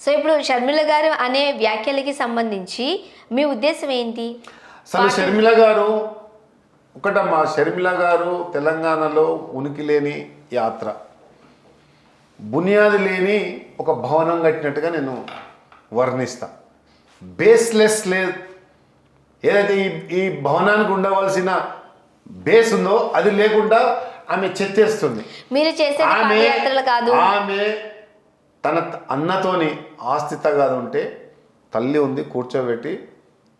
So ఇప్పుడు షర్మిల గారు అనే వ్యాఖ్యలకి సంబంధించి మీ ఉద్దేశం ఏంటి? అసలు షర్మిల గారు ఒకటమ్మా. షర్మిల గారు తెలంగాణలో ఉనికి లేని యాత్ర. బునియాది లేని ఒక భవనం కట్టినట్టుగా నేను వర్ణిస్తా. బేస్లెస్ లేదు. ఏదైతే ఈ ఈ భవనానికి ఉండవలసిన బేస్ ఉందో అది లేకుండా ఆమె చెత్తేస్తుంది. మీరు చేసేది ఆమె కాదు. ఆమె తన అన్నతోని ఆస్తి తగాదు ఉంటే తల్లి ఉంది కూర్చోబెట్టి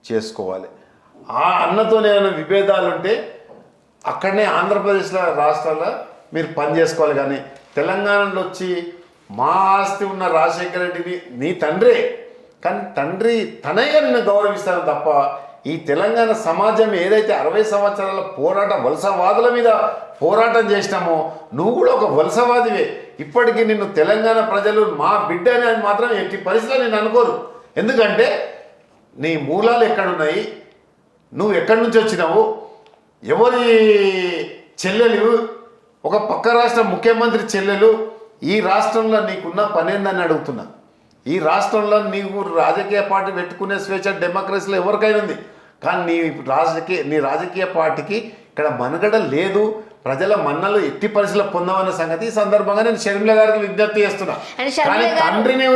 చేసుకోవాలి. ఆ అన్నతోని ఏమైనా విభేదాలు ఉంటే అక్కడనే ఆంధ్రప్రదేశ్లో రాష్ట్రాల్లో మీరు పని చేసుకోవాలి. కానీ తెలంగాణలో వచ్చి మా ఆస్తి ఉన్న రాజశేఖర రెడ్డిని నీ తండ్రే. కానీ తండ్రి తనయ్య నిన్ను గౌరవిస్తాను తప్ప ఈ తెలంగాణ సమాజం ఏదైతే అరవై సంవత్సరాల పోరాట వలసవాదుల మీద పోరాటం చేసినామో నువ్వు కూడా ఒక వలసవాదివే. ఇప్పటికీ నిన్ను తెలంగాణ ప్రజలు మా బిడ్డ అని మాత్రం ఎట్టి పరిస్థితిలో నేను అనుకోరు. ఎందుకంటే నీ మూలాలు ఎక్కడున్నాయి? నువ్వు ఎక్కడి నుంచి వచ్చినావు? ఎవరి చెల్లెలు? ఒక పక్క రాష్ట్ర ముఖ్యమంత్రి చెల్లెలు? ఈ రాష్ట్రంలో నీకున్న పనేందని అడుగుతున్నా. ఈ రాష్ట్రంలో నీవు రాజకీయ పార్టీ పెట్టుకునే స్వేచ్ఛ డెమోక్రసీలో ఎవరికైనా ఉంది. కానీ నీ రాజకీయ నీ రాజకీయ పార్టీకి ఇక్కడ మనుగడ లేదు. ప్రజల మన్నలు ఎట్టి పరిస్థితుల్లో పొందమన్న సంగతి ఈ సందర్భంగా నేను షర్మిల గారికి విజ్ఞప్తి చేస్తున్నా. కానీ తండ్రిని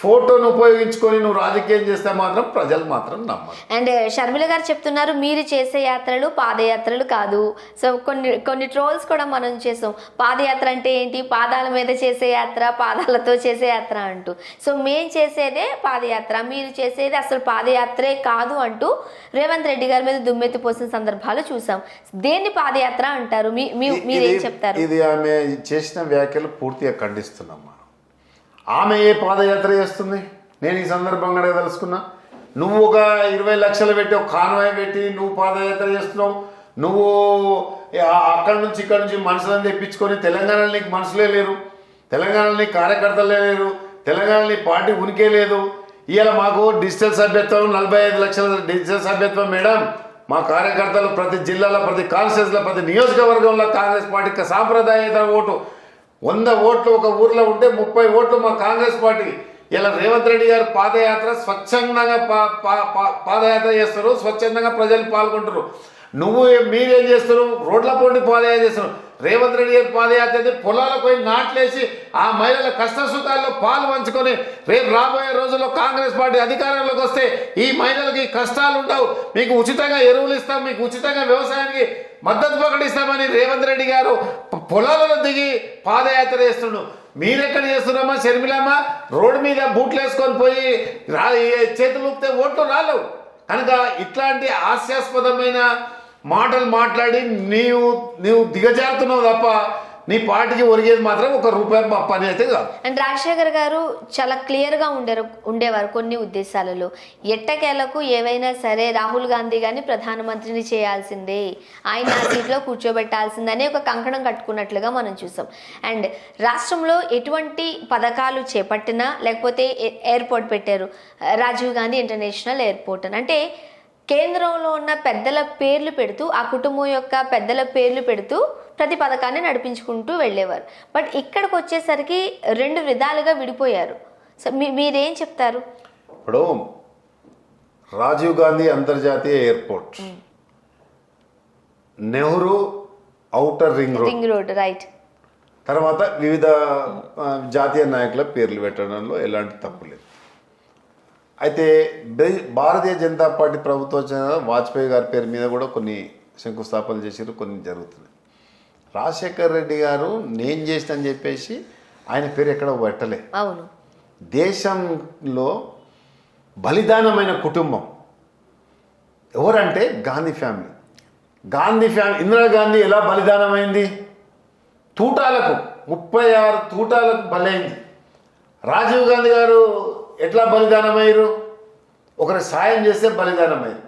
ఫోటోను ఉపయోగించుకొని నువ్వు రాజకీయం చేస్తే మాత్రం ప్రజలు మాత్రం నమ్మరు. అండ్ షర్మిల గారు చెప్తున్నారు మీరు చేసే యాత్రలు పాదయాత్రలు కాదు. సో కొన్ని కొన్ని ట్రోల్స్ కూడా మనం చేసాం పాదయాత్ర అంటే ఏంటి? పాదాల మీద చేసే యాత్ర పాదాలతో చేసే యాత్ర అంటూ. సో మేం చేసేదే పాదయాత్ర మీరు చేసేది అసలు పాదయాత్రే కాదు అంటూ రేవంత్ రెడ్డి గారి మీద దుమ్మెత్తి పోసిన సందర్భాలు చూసాం. దేన్ని పాదయాత్ర అంటారు? మీ మీరేం ఇది- చెప్తారు? ఇది ఆమె చేసిన వ్యాఖ్యలు పూర్తిగా ఖండిస్తున్నామ్మా ఆమె ఏ పాదయాత్ర చేస్తుంది? నేను ఈ సందర్భంగా తెలుసుకున్నా నువ్వు ఒక ఇరవై లక్షలు పెట్టి ఒక కాన్వాయ్ పెట్టి నువ్వు పాదయాత్ర చేస్తున్నావు. నువ్వు అక్కడి నుంచి ఇక్కడి నుంచి మనుషులను తెప్పించుకొని తెలంగాణలో నీకు మనుషులే లేరు. తెలంగాణలో నీకు కార్యకర్తలే లేరు. తెలంగాణలో నీ పార్టీ ఉనికే లేదు. ఇవాళ మాకు డిజిటల్ సభ్యత్వం నలభై ఐదు లక్షల డిజిటల్ సభ్యత్వం మేడం. మా కార్యకర్తలు ప్రతి జిల్లాలో ప్రతి కాన్స్టిట్యూన్సీలో ప్రతి నియోజకవర్గంలో కాంగ్రెస్ పార్టీకి సాంప్రదాయేతర ఓటు వంద ఓట్లు ఒక ఊర్లో ఉంటే ముప్పై ఓట్లు మా కాంగ్రెస్ పార్టీ. ఇలా రేవంత్ రెడ్డి గారు పాదయాత్ర స్వచ్ఛందంగా పా- పా- పా- పాదయాత్ర చేస్తారు స్వచ్ఛందంగా ప్రజలు పాల్గొంటారు. నువ్వు మీరేం చేస్తారు? రోడ్ల పోటీ పాదయాత్ర చేస్తారు. రేవంత్ రెడ్డి గారి పాదయాత్ర అయితే పొలాలకు పోయి నాట్లేసి ఆ మహిళల కష్ట సుఖాల్లో పాలు పంచుకొని రేపు రాబోయే రోజుల్లో కాంగ్రెస్ పార్టీ అధికారంలోకి వస్తే ఈ మహిళలకి కష్టాలు ఉండవు మీకు ఉచితంగా ఎరువులు ఇస్తాం మీకు ఉచితంగా వ్యవసాయానికి మద్దతు ప్రకటిస్తామని రేవంత్ రెడ్డి గారు పొలాలలో దిగి పాదయాత్ర చేస్తున్నాడు మీరెక్కడ చేస్తున్నామా షర్మిలమ్మ? రోడ్డు మీద బూట్లు వేసుకొని పోయి రా చేతులు ఊపితే ఓట్లు రాలేవు. కనుక ఇట్లాంటి హాస్యాస్పదమైన మాటలు మాట్లాడి నీవు నీవు దిగజారుతున్నావు తప్ప నీ పార్టీకి ఒరిగేది మాత్రం ఒక రూపాయి పని అయితే కాదు. అండ్ రాజశేఖర్ గారు చాలా క్లియర్గా ఉండేరు ఉండేవారు కొన్ని ఉద్దేశాలలో. ఎట్టకేలకు ఏవైనా సరే రాహుల్ గాంధీ గారిని ప్రధానమంత్రిని చేయాల్సిందే ఆయన సీట్లో కూర్చోబెట్టాల్సిందనే ఒక కంకణం కట్టుకున్నట్లుగా మనం చూసాం. అండ్ రాష్ట్రంలో ఎటువంటి పథకాలు చేపట్టినా లేకపోతే ఏ- ఎయిర్పోర్ట్ పెట్టారు రాజీవ్ గాంధీ ఇంటర్నేషనల్ ఎయిర్పోర్ట్ అని. అంటే కేంద్రంలో ఉన్న పెద్దల పేర్లు పెడుతూ ఆ కుటుంబం యొక్క పెద్దల పేర్లు పెడుతూ ప్రతి పథకాన్ని నడిపించుకుంటూ వెళ్ళేవారు. బట్ ఇక్కడికి వచ్చేసరికి రెండు విధాలుగా విడిపోయారు. సో మీ మీరేం చెప్తారు? ఇప్పుడు రాజీవ్ గాంధీ అంతర్జాతీయ airport. Nehru outer ring road. Ring road right. తర్వాత వివిధ జాతీయ నాయకుల పేర్లు పెట్టడంలో ఎలాంటి తప్పు లేదు. అయితే భారతీయ జనతా పార్టీ ప్రభుత్వం వాజ్పేయి గారి పేరు మీద కూడా కొన్ని శంకుస్థాపనలు చేసారు కొన్ని జరుగుతున్నాయి. రాజశేఖర్ రెడ్డి గారు నేను చేసిన అని చెప్పేసి ఆయన పేరు ఎక్కడ పెట్టలే. అవును. దేశంలో బలిదానమైన కుటుంబం ఎవరంటే గాంధీ ఫ్యామిలీ. గాంధీ ఫ్యామిలీ ఇందిరాగాంధీ ఎలా బలిదానమైంది? తూటాలకు ముప్పై ఆరు తూటాలకు బలైంది. రాజీవ్ గాంధీ గారు ఎట్లా బలిదానమయ్యారు? ఒకరి సాయం చేస్తే బలిదానమయ్యారు.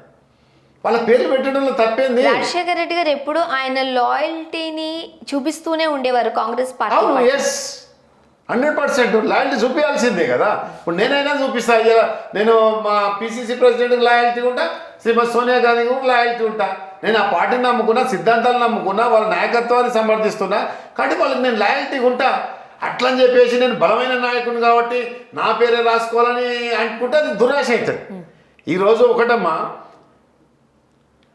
వాళ్ళ పేర్లు పెట్టడంలో తప్పేంది? రాజశేఖర్ రెడ్డి గారు ఎప్పుడు ఆయన లాయల్టీని చూపిస్తూనే ఉండేవారు కాంగ్రెస్ పార్టీ అవును. Yes hundred percent. లాయల్టీ చూపించాల్సిందే కదా. ఇప్పుడు నేనైనా చూపిస్తా. నేను మా పిసిసి ప్రెసిడెంట్కి లాయల్టీ ఉంటా శ్రీమతి సోనియా గాంధీ కూడా లాయల్టీ ఉంటా. నేను ఆ పార్టీని నమ్ముకున్నా సిద్ధాంతాలు నమ్ముకున్నా వాళ్ళ నాయకత్వాన్ని సమర్థిస్తున్నా. కాబట్టి వాళ్ళకి నేను లాయల్టీ ఉంటా. అట్లని చెప్పేసి నేను బలమైన నాయకుని కాబట్టి నా పేరే రాసుకోవాలని అనుకుంటే అది దురాశ అవుతుంది. ఈరోజు ఒకటమ్మా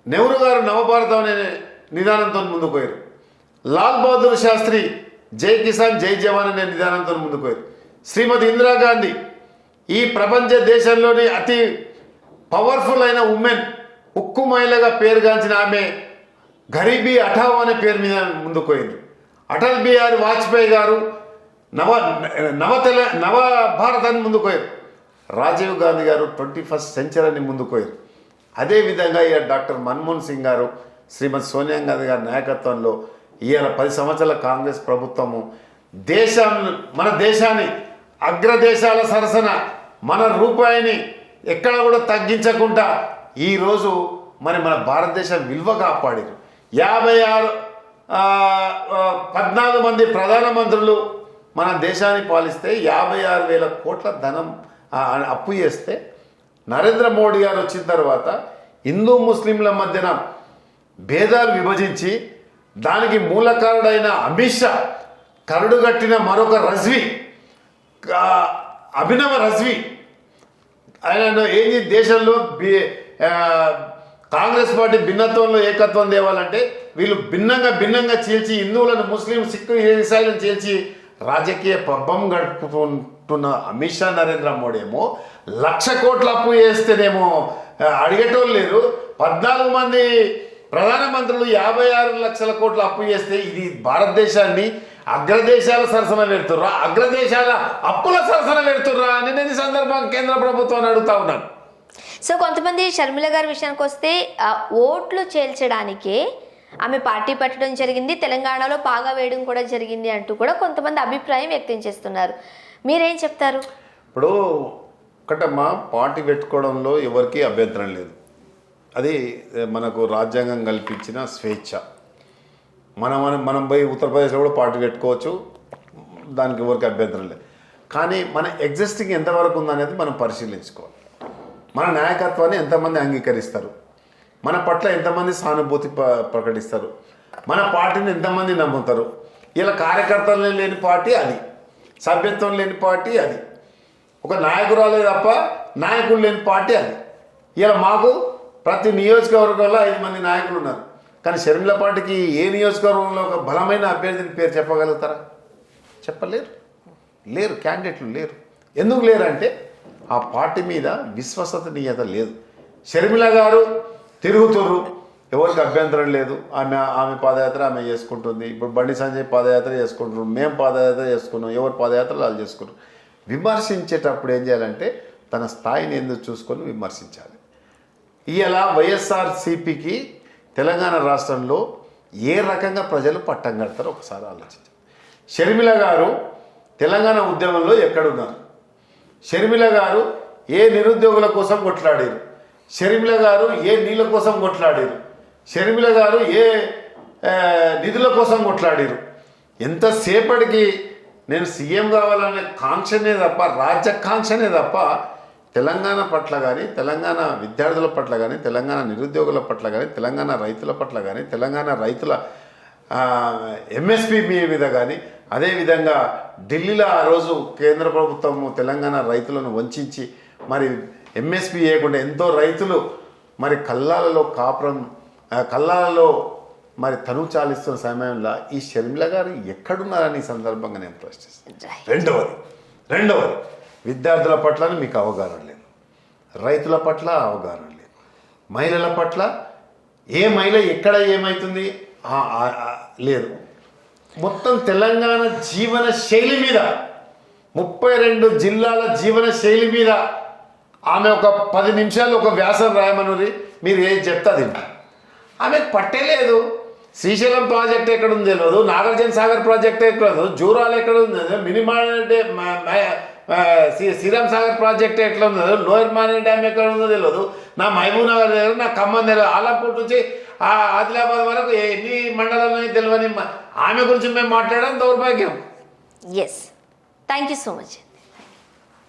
నెహ్రూ గారు నవభారతం అనే నిదానంతో ముందుకు పోయారు. లాల్ బహదూర్ శాస్త్రి జై కిసాన్ జై జవాన్ అనే నిదానంతో ముందుకు పోయారు. శ్రీమతి ఇందిరాగాంధీ ఈ ప్రపంచ దేశంలోని అతి పవర్ఫుల్ అయిన ఉమెన్ ఉక్కు మహిళగా పేరుగాంచిన ఆమె గరీబీ అఠావ్ అనే పేరు మీద ముందుకు పోయింది. అటల్ బిహారీ వాజ్పేయి గారు నవ నవ తెల నవ భారతాన్ని ముందుకోయారు రాజీవ్ గాంధీ గారు ట్వంటీ ఫస్ట్ సెంచరీని ముందుకోయారు అదేవిధంగా ఇక డాక్టర్ మన్మోహన్ సింగ్ గారు శ్రీమతి సోనియా గాంధీ గారి నాయకత్వంలో ఇవాళ పది సంవత్సరాల కాంగ్రెస్ ప్రభుత్వము దేశం మన దేశాన్ని అగ్రదేశాల సరసన మన రూపాయిని ఎక్కడ కూడా తగ్గించకుండా ఈరోజు మరి మన భారతదేశ విలువ కాపాడారు. యాభై ఆరు పద్నాలుగు మంది ప్రధానమంత్రులు మన దేశాన్ని పాలిస్తే యాభై ఆరు వేల కోట్ల ధనం అప్పు చేస్తే నరేంద్ర మోడీ గారు వచ్చిన తర్వాత హిందూ ముస్లింల మధ్యన భేదాలు విభజించి దానికి మూలకారుడైన అమిత్ షా కరడుగట్టిన మరొక రజ్వి అభినవ రజ్వి. ఆయన ఏంది? దేశంలో బి- కాంగ్రెస్ పార్టీ భిన్నత్వంలో ఏకత్వం తేవాలంటే వీళ్ళు భిన్నంగా భిన్నంగా చీల్చి హిందువులను ముస్లిం సిక్కు ఈసాయిలను చీల్చి రాజకీయ పబ్బం గడుపుతుంటున్న అమిత్ షా నరేంద్ర మోడీ ఏమో లక్ష కోట్ల అప్పు చేస్తేనేమో అడిగేటోళ్ళు లేరు. పద్నాలుగు మంది ప్రధానమంత్రులు యాభై ఆరు లక్షల కోట్ల అప్పు చేస్తే ఇది భారతదేశాన్ని అగ్రదేశాల సరసన పెడుతుర్రా? అగ్రదేశాల అప్పుల సరసన పెడుతుర్రా అని నేను సందర్భంగా కేంద్ర ప్రభుత్వాన్ని అడుగుతా ఉన్నాను. సో కొంతమంది షర్మిల గారి విషయానికి వస్తే ఆ, ఓట్లు చేల్చడానికే ఆమె పార్టీ పెట్టడం జరిగింది తెలంగాణలో పాగా వేయడం కూడా జరిగింది అంటూ కూడా కొంతమంది అభిప్రాయం వ్యక్తం చేస్తున్నారు. మీరేం చెప్తారు? ఇప్పుడు ఒకటమ్మా పార్టీ పెట్టుకోవడంలో ఎవరికీ అభ్యంతరం లేదు. అది మనకు రాజ్యాంగం కల్పించిన స్వేచ్ఛ. మనం మనం మనం పోయి ఉత్తరప్రదేశ్లో కూడా పార్టీ పెట్టుకోవచ్చు దానికి ఎవరికి అభ్యంతరం లేదు. కానీ మన ఎగ్జిస్టింగ్ ఎంతవరకు ఉందనేది మనం పరిశీలించుకోవాలి. మన నాయకత్వాన్ని ఎంతమంది అంగీకరిస్తారు? మన పట్ల ఎంతమంది సానుభూతి ప- ప్రకటిస్తారు? మన పార్టీని ఎంతమంది నమ్ముతారు? ఇలా కార్యకర్తలు లేని పార్టీ అది. సభ్యత్వం లేని పార్టీ అది. ఒక నాయకురాలే తప్ప నాయకులు లేని పార్టీ అది. ఇలా మాకు ప్రతి నియోజకవర్గంలో ఐదు మంది నాయకులు ఉన్నారు. కానీ షర్మిల పార్టీకి ఏ నియోజకవర్గంలో ఒక బలమైన అభ్యర్థిని పేరు చెప్పగలుగుతారా? చెప్పలేరు. లేరు క్యాండిడేట్లు లేరు. ఎందుకు లేరంటే ఆ పార్టీ మీద విశ్వసనీయత లేదు. షర్మిల గారు తిరుగుతుర్రు. ఎవరికి అభ్యంతరం లేదు. ఆమె ఆమె పాదయాత్ర ఆమె చేసుకుంటుంది. ఇప్పుడు బండి సంజయ్ పాదయాత్ర చేసుకుంటున్నారు మేము పాదయాత్ర చేసుకున్నాం. ఎవరు పాదయాత్రలు వాళ్ళు చేసుకుంటారు విమర్శించేటప్పుడు ఏం చేయాలంటే తన స్థాయిని ఎందుకు చూసుకొని విమర్శించాలి. ఇలా వైఎస్ఆర్సీపీకి తెలంగాణ రాష్ట్రంలో ఏ రకంగా ప్రజలు పట్టం కడతారో ఒకసారి ఆలోచించాలి షర్మిల గారు తెలంగాణ ఉద్యమంలో ఎక్కడున్నారు? షర్మిల గారు ఏ నిరుద్యోగుల కోసం కొట్లాడారు? షర్మిల గారు ఏ నీళ్ళ కోసం కొట్లాడారు? షర్మిల గారు ఏ నిధుల కోసం కొట్లాడారు? ఎంతసేపటికి నేను సీఎం కావాలనే కాంక్షనే తప్ప రాజ్యకాంక్షనే తప్ప తెలంగాణ పట్ల కానీ తెలంగాణ విద్యార్థుల పట్ల కానీ తెలంగాణ నిరుద్యోగుల పట్ల కానీ తెలంగాణ రైతుల పట్ల కానీ తెలంగాణ రైతుల ఎంఎస్పి మీద కానీ అదేవిధంగా ఢిల్లీలో ఆ రోజు కేంద్ర ప్రభుత్వము తెలంగాణ రైతులను వంచి మరి ఎంఎస్పి చేయకుండా ఎంతో రైతులు మరి కల్లాలలో కాపురం ఆ, కల్లాలలో మరి తను చాలిస్తున్న సమయంలో ఈ షర్మిల గారు ఎక్కడున్నారని ఈ సందర్భంగా నేను ప్రశ్నిస్తాను. రెండవది రెండవది విద్యార్థుల పట్ల మీకు అవగాహన లేదు. రైతుల పట్ల అవగాహన లేదు. మహిళల పట్ల ఏ మహిళ ఎక్కడ ఏమవుతుంది లేదు. మొత్తం తెలంగాణ జీవన శైలి మీద ముప్పై రెండు జిల్లాల జీవన శైలి మీద ఆమె ఒక పది నిమిషాలు ఒక వ్యాసం రాయమనురి మీరు ఏది చెప్తా ఆమె పట్టేలేదు శ్రీశైలం ప్రాజెక్ట్ ఎక్కడ ఉంది తెలియదు నాగార్జున సాగర్ ప్రాజెక్ట్ ఎక్కడ జూరాలు ఎక్కడ ఉంది తెలియదు. మినీ శ్రీ- శ్రీరామ్ సాగర్ ప్రాజెక్ట్ ఎట్లా ఉంది లోయర్ మానే డ్యామ్ ఎక్కడ ఉందో తెలియదు నా మహబూబ్ నగర్ నా ఖమ్మం తెలియదు ఆలంపూర్ నుంచి ఆ ఆదిలాబాద్ వరకు ఎన్ని మండలాలు తెలియని ఆమె గురించి మేము మాట్లాడడం దౌర్భాగ్యం. Yes thank you so much